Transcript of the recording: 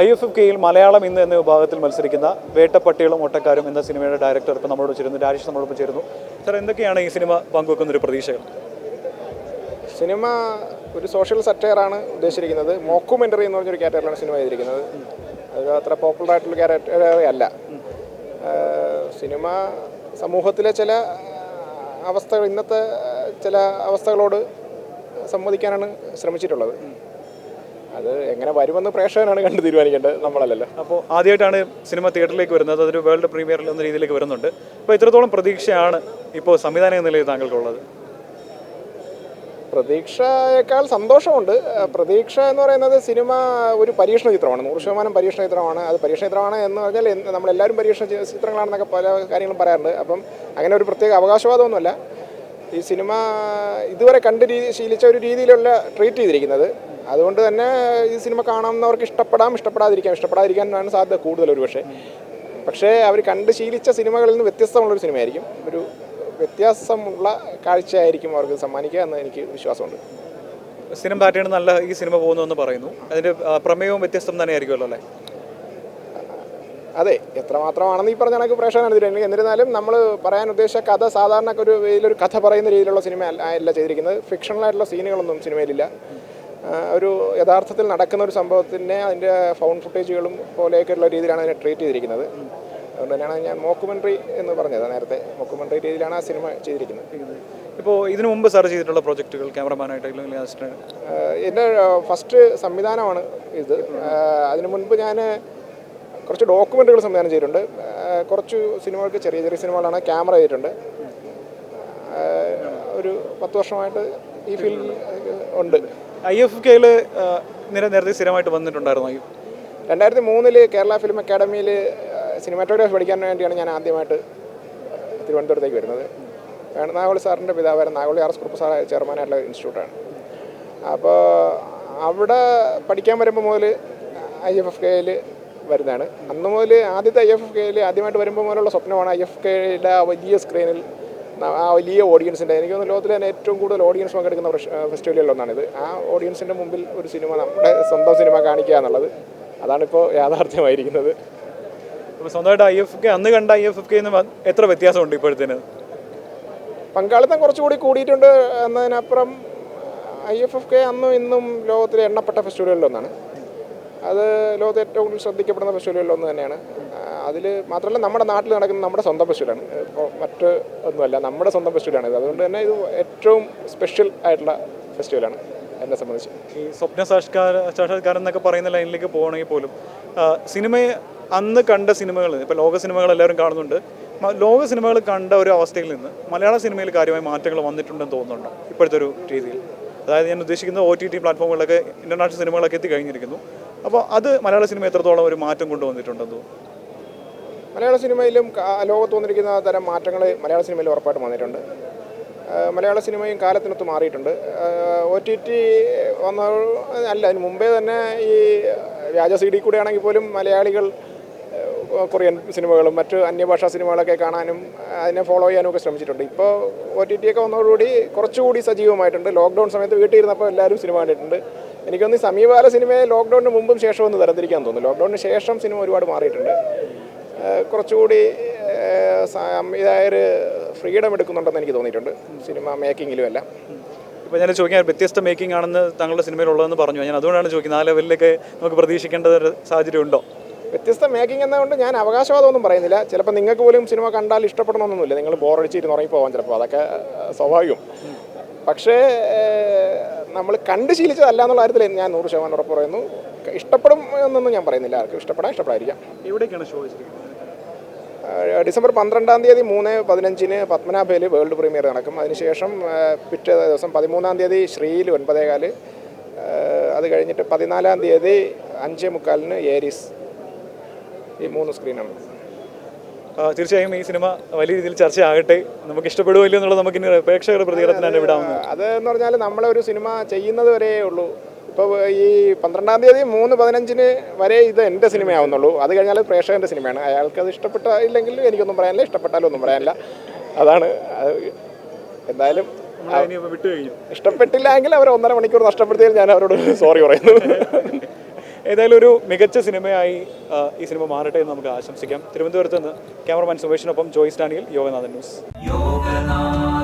I F F കെയിൽ മലയാളം ഇന്ന് എന്ന വിഭാഗത്തിൽ മത്സരിക്കുന്ന വേട്ടപ്പട്ടികളും ഒട്ടക്കാരും എന്ന സിനിമയുടെ ഡയറക്ടർ ഇപ്പം നമ്മളോട് ചേരുന്നു. രാജേഷ് നമ്മളോടൊപ്പം ചേരുന്നു. സാർ എന്തൊക്കെയാണ് ഈ സിനിമ പങ്കുവെക്കുന്ന ഒരു പ്രതീക്ഷകൾ? സിനിമ ഒരു സോഷ്യൽ സറ്റയറാണ് ഉദ്ദേശിച്ചിരിക്കുന്നത്. മോക്കുമെന്ററി എന്ന് പറഞ്ഞൊരു കാറ്റഗറിയിലാണ് സിനിമ ചെയ്തിരിക്കുന്നത്. അത് അത്ര പോപ്പുലർ ആയിട്ടുള്ള കാറ്റഗറി അല്ല. സിനിമ സമൂഹത്തിലെ ചില അവസ്ഥകൾ ഇന്നത്തെ ചില അവസ്ഥകളോട് സംവദിക്കാനാണ് ശ്രമിച്ചിട്ടുള്ളത്. അത് എങ്ങനെ വരുമെന്ന് പ്രേക്ഷകനാണ് കണ്ട് തീരുമാനിക്കേണ്ടത് നമ്മളല്ലല്ലോ. അപ്പോൾ ആദ്യമായിട്ടാണ് സിനിമ തിയേറ്ററിലേക്ക് വരുന്നത്. അതൊരു വേൾഡ് പ്രീമിയറിൽ എന്ന രീതിയിലേക്ക് വരുന്നുണ്ട്. അപ്പോൾ ഇത്രത്തോളം പ്രതീക്ഷയാണ് ഇപ്പോൾ സംവിധാനം എന്ന നിലയിൽ താങ്കൾക്കുള്ളത്. പ്രതീക്ഷയേക്കാൾ സന്തോഷമുണ്ട്. പ്രതീക്ഷ എന്ന് പറയുന്നത് സിനിമ ഒരു പരീക്ഷണ ചിത്രമാണ്. നൂറ് ശതമാനം പരീക്ഷണ ചിത്രമാണ്. അത് പരീക്ഷണ ചിത്രമാണ് എന്ന് പറഞ്ഞാൽ നമ്മളെല്ലാവരും പരീക്ഷണ ചിത്രങ്ങളാണെന്നൊക്കെ പല കാര്യങ്ങളും പറയാറുണ്ട്. അപ്പം അങ്ങനെ ഒരു പ്രത്യേക അവകാശവാദമൊന്നുമല്ല. ഈ സിനിമ ഇതുവരെ കണ്ട് രീതി ശീലിച്ച ഒരു രീതിയിലുള്ള ട്രീറ്റ് ചെയ്തിരിക്കുന്നത്. അതുകൊണ്ട് തന്നെ ഈ സിനിമ കാണാവുന്നവർക്ക് ഇഷ്ടപ്പെടാം ഇഷ്ടപ്പെടാതിരിക്കാം ഇഷ്ടപ്പെടാതിരിക്കാനാണ് സാധ്യത കൂടുതൽ ഒരു പക്ഷേ പക്ഷേ അവർ കണ്ട് ശീലിച്ച സിനിമകളിൽ നിന്ന് വ്യത്യസ്തമുള്ളൊരു സിനിമയായിരിക്കും. ഒരു വ്യത്യാസമുള്ള കാഴ്ചയായിരിക്കും അവർക്ക് സമ്മാനിക്കുക എന്ന് എനിക്ക് വിശ്വാസമുണ്ട്. സിനിമ പാറ്റേൺ നല്ല ഈ സിനിമ പോകുന്നു എന്ന് പറയുന്നു അതിന്റെ പ്രമേയവും വ്യത്യസ്തം തന്നെയായിരിക്കുമല്ലോ അല്ലേ? അതെ എത്രമാത്രമാണെന്ന് ഈ പറഞ്ഞ കണക്ക് പ്രേക്ഷകനാണ് ഇതിൽ എന്നിരുന്നാലും നമ്മൾ പറയാൻ ഉദ്ദേശിച്ച കഥ സാധാരണ ഒരു ഇതിലൊരു കഥ പറയുന്ന രീതിയിലുള്ള സിനിമ അല്ല ചെയ്തിരിക്കുന്നത്. ഫിക്ഷണലായിട്ടുള്ള സീനുകളൊന്നും സിനിമയിലില്ല. ഒരു യഥാർത്ഥത്തിൽ നടക്കുന്ന ഒരു സംഭവത്തിനെ അതിന്റെ ഫൗണ്ട് ഫുട്ടേജുകളും പോലെയൊക്കെയുള്ള രീതിയിലാണ് അതിനെ ട്രീറ്റ് ചെയ്തിരിക്കുന്നത്. അതുകൊണ്ട് തന്നെയാണ് ഞാൻ മോക്കുമെന്ററി എന്ന് പറഞ്ഞത് നേരത്തെ മോക്കുമെന്ററി രീതിയിലാണ് ആ സിനിമ ചെയ്തിരിക്കുന്നത്. ഇപ്പോൾ ഇതിനു മുമ്പ് സാർ ചെയ്തിട്ടുള്ള പ്രോജക്റ്റുകൾ ആഹ് എന്റെ ഫസ്റ്റ് സംവിധാനമാണ് ഇത്. അതിനു മുൻപ് ഞാൻ കുറച്ച് ഡോക്യുമെന്റുകൾ സംവിധാനം ചെയ്തിട്ടുണ്ട്. കുറച്ച് സിനിമകൾക്ക് ചെറിയ ചെറിയ സിനിമകളാണ് ക്യാമറ ചെയ്തിട്ടുണ്ട്. ഒരു പത്ത് വർഷമായിട്ട് ഈ ഫീൽഡിൽ ഉണ്ട്. ഐ എഫ് കെയിൽ നിര നേരത്തെ സ്ഥിരമായിട്ട് വന്നിട്ടുണ്ടായിരുന്നു? രണ്ടായിരത്തി മൂന്നിൽ കേരള ഫിലിം അക്കാഡമിയിൽ സിനിമാറ്റോഗ്രാഫി പഠിക്കാൻ വേണ്ടിയാണ് ഞാൻ ആദ്യമായിട്ട് തിരുവനന്തപുരത്തേക്ക് വരുന്നത്. നാഗോളി സാറിന്റെ പിതാവായിരുന്ന. Nagoli R S Kurup sir ചെയർമാനായിട്ടുള്ള ഇൻസ്റ്റിറ്റ്യൂട്ടാണ്. അപ്പോൾ അവിടെ പഠിക്കാൻ വരുമ്പോൾ മുതൽ ഐ എഫ് എഫ് കെയിൽ വരുന്നതാണ്. അന്ന് മുതൽ ആദ്യത്തെ ഐ എഫ് എഫ് കെയിൽ ആദ്യമായിട്ട് വരുമ്പോൾ മുതലുള്ള സ്വപ്നമാണ് ഐ എഫ് കെയുടെ വലിയ സ്ക്രീനിൽ ആ വലിയ ഓഡിയൻസിന്റെ എനിക്ക് തോന്നുന്നു ലോകത്തിലെ തന്നെ ഏറ്റവും കൂടുതൽ ഓഡിയൻസ് പങ്കെടുക്കുന്ന ഫെസ്റ്റിവലുകളിലൊന്നാണിത് ആ ഓഡിയൻസിന്റെ മുമ്പിൽ ഒരു സിനിമ നമ്മുടെ സ്വന്തം സിനിമ കാണിക്കുക എന്നുള്ളത്. അതാണിപ്പോൾ യാഥാർത്ഥ്യമായിരിക്കുന്നത്. അപ്പോൾ സ്വന്തമായിട്ട് ഐ എഫ് കെ അന്ന് കണ്ട ഐ എഫ് കെ എത്ര വ്യത്യാസമുണ്ട് ഇപ്പോഴത്തേന്? പങ്കാളിത്തം കുറച്ചുകൂടി കൂടിയിട്ടുണ്ട് എന്നതിനപ്പുറം ഐ എഫ് എഫ് കെ അന്നും ഇന്നും ലോകത്തിലെ എണ്ണപ്പെട്ട ഫെസ്റ്റിവലുകളിലൊന്നാണ് അത് ലോകത്തെ ഏറ്റവും കൂടുതൽ ശ്രദ്ധിക്കപ്പെടുന്ന ഫെസ്റ്റിവലുകളിലൊന്ന് തന്നെയാണ്. അതിൽ മാത്രമല്ല നമ്മുടെ നാട്ടിൽ നടക്കുന്ന നമ്മുടെ സ്വന്തം ഫെസ്റ്റിവലാണ് മറ്റ് ഒന്നുമല്ല നമ്മുടെ സ്വന്തം ഫെസ്റ്റിവലാണ് ഇത്. അതുകൊണ്ട് തന്നെ ഇത് ഏറ്റവും സ്പെഷ്യൽ ആയിട്ടുള്ള ഫെസ്റ്റിവലാണ് എന്നെ സംബന്ധിച്ച്. ഈ സ്വപ്ന സാക്ഷാത്കാര സാക്ഷാത്കാരം എന്നൊക്കെ പറയുന്ന ലൈനിലേക്ക് പോകണമെങ്കിൽ പോലും സിനിമ സിനിമയെ അന്ന് കണ്ട സിനിമകൾ ഇപ്പോൾ ലോക സിനിമകൾ എല്ലാവരും കാണുന്നുണ്ട്. ലോക സിനിമകൾ കണ്ട ഒരു അവസ്ഥയിൽ നിന്ന് മലയാള സിനിമയിൽ കാര്യമായി മാറ്റങ്ങൾ വന്നിട്ടുണ്ടെന്ന് തോന്നുന്നുണ്ട്? ഇപ്പോഴത്തെ ഒരു രീതിയിൽ. അതായത് ഞാൻ ഉദ്ദേശിക്കുന്നത് ഒ ടി ടി പ്ലാറ്റ്ഫോമുകളിലൊക്കെ ഇന്റർനാഷണൽ സിനിമകളൊക്കെ എത്തിക്കഴിഞ്ഞിരിക്കുന്നു അപ്പോൾ അത് മലയാള സിനിമ എത്രത്തോളം ഒരു മാറ്റം കൊണ്ടുവന്നിട്ടുണ്ടെന്ന് തോന്നുന്നു? മലയാള സിനിമയിലും ലോകത്ത് വന്നിരിക്കുന്ന തരം മാറ്റങ്ങൾ മലയാള സിനിമയിൽ ഉറപ്പായിട്ടും വന്നിട്ടുണ്ട്. മലയാള സിനിമയും കാലത്തിനൊത്ത് മാറിയിട്ടുണ്ട്. ഒ ടി ടി വന്ന അല്ല അതിന് മുമ്പേ തന്നെ ഈ വ്യാജ സി ഡി കൂടെ ആണെങ്കിൽ പോലും മലയാളികൾ കൊറിയൻ സിനിമകളും മറ്റ് അന്യഭാഷാ സിനിമകളൊക്കെ കാണാനും അതിനെ ഫോളോ ചെയ്യാനും ഒക്കെ ശ്രമിച്ചിട്ടുണ്ട്. ഇപ്പോൾ ഒ ടി ടി ഒക്കെ വന്നതോടുകൂടി കുറച്ചുകൂടി സജീവമായിട്ടുണ്ട്. ലോക്ക്ഡൗൺ സമയത്ത് വീട്ടിൽ ഇരുന്നപ്പോൾ എല്ലാവരും സിനിമ കണ്ടിട്ടുണ്ട്. എനിക്കൊന്ന് സമീപകാല സിനിമയെ ലോക്ക്ഡൗണിന് മുമ്പും ശേഷവും ഒന്ന് തരംതിരിക്കാൻ തോന്നുന്നു. ലോക്ക്ഡൗണിന് ശേഷം സിനിമ ഒരുപാട് മാറിയിട്ടുണ്ട്. കുറച്ചുകൂടി ഇതായൊരു ഫ്രീഡം എടുക്കുന്നുണ്ടെന്ന് എനിക്ക് തോന്നിയിട്ടുണ്ട്. സിനിമ മേക്കിങ്ങിലും എല്ലാം. ഇപ്പോൾ ഞാൻ ചോദിക്കാൻ വ്യത്യസ്ത മേക്കിംഗ് ആണെന്ന് താങ്കളുടെ സിനിമയിലുള്ളതെന്ന് പറഞ്ഞു ഞാൻ അതുകൊണ്ടാണ് ചോദിക്കുന്നത്. ആ ലെവലിലേക്ക് നമുക്ക് പ്രതീക്ഷിക്കേണ്ട ഒരു സാഹചര്യം ഉണ്ടോ വ്യത്യസ്ത മേക്കിംഗ് എന്നതുകൊണ്ട് ഞാൻ അവകാശവാദമൊന്നും പറയുന്നില്ല. ചിലപ്പോൾ നിങ്ങൾക്ക് പോലും സിനിമ കണ്ടാൽ ഇഷ്ടപ്പെടണമെന്നൊന്നുമില്ല. നിങ്ങൾ ബോറടിച്ചിരുന്ന് ഉറങ്ങിപ്പോവാൻ ചിലപ്പോൾ അതൊക്കെ സ്വാഭാവികം. പക്ഷേ നമ്മൾ കണ്ട് ശീലിച്ചതല്ല എന്നുള്ള കാര്യത്തിൽ ഞാൻ നൂറ് ശതമാനം ഉറപ്പ് പറയുന്നു. ഇഷ്ടപ്പെടും എന്നൊന്നും ഞാൻ പറയുന്നില്ല. ആർക്കും ഇഷ്ടപ്പെടാൻ ഇഷ്ടപ്പെടാതിരിക്കാം. എവിടേക്കാണ് ഷോ ഡിസംബർ പന്ത്രണ്ടാം തീയതി മൂന്ന് പതിനഞ്ചിന് പത്മനാഭയിൽ വേൾഡ് പ്രീമിയർ നടക്കും. അതിനുശേഷം പിറ്റേ ദിവസം പതിമൂന്നാം തീയതി ശ്രീയിൽ ഒൻപതേകാൽ. അത് കഴിഞ്ഞിട്ട് പതിനാലാം തീയതി അഞ്ചേ മുക്കാലിന് ഏരീസ്. ഈ മൂന്ന് സ്ക്രീനാണ്. തീർച്ചയായും ഈ സിനിമ വലിയ രീതിയിൽ ചർച്ചയാകട്ടെ. നമുക്ക് ഇഷ്ടപ്പെടുമല്ലോ എന്നുള്ളത് നമുക്ക് പ്രേക്ഷകരുടെ പ്രതികരണത്തിനാണ് വിടാവുന്നത് അതെന്ന് പറഞ്ഞാൽ നമ്മളെ ഒരു സിനിമ ചെയ്യുന്നത് വരെയേ ഉള്ളൂ. ഇപ്പോൾ ഈ പന്ത്രണ്ടാം തീയതി മൂന്ന് പതിനഞ്ചിന് വരെ ഇത് എന്റെ സിനിമയാവുന്നുള്ളൂ. അത് കഴിഞ്ഞാൽ പ്രേക്ഷകന്റെ സിനിമയാണ്. അയാൾക്ക് അത് ഇഷ്ടപ്പെട്ടില്ലെങ്കിൽ എനിക്കൊന്നും പറയാനില്ല. ഇഷ്ടപ്പെട്ടാലും ഒന്നും പറയാനില്ല. അതാണ് എന്തായാലും ഇഷ്ടപ്പെട്ടില്ല എങ്കിൽ അവർ ഒന്നര മണിക്കൂർ നഷ്ടപ്പെടുത്തിയാൽ ഞാൻ അവരോട് സോറി പറയുന്നു. ഏതായാലും ഒരു മികച്ച സിനിമയായി ഈ സിനിമ മാറട്ടെ എന്ന് നമുക്ക് ആശംസിക്കാം. തിരുവനന്തപുരത്ത് നിന്ന് ക്യാമറമാൻ സുമേഷിനൊപ്പം ജോയിസ് ഡാനിയൽ യോഗനാഥൻ ന്യൂസ്. യോഗനാഥ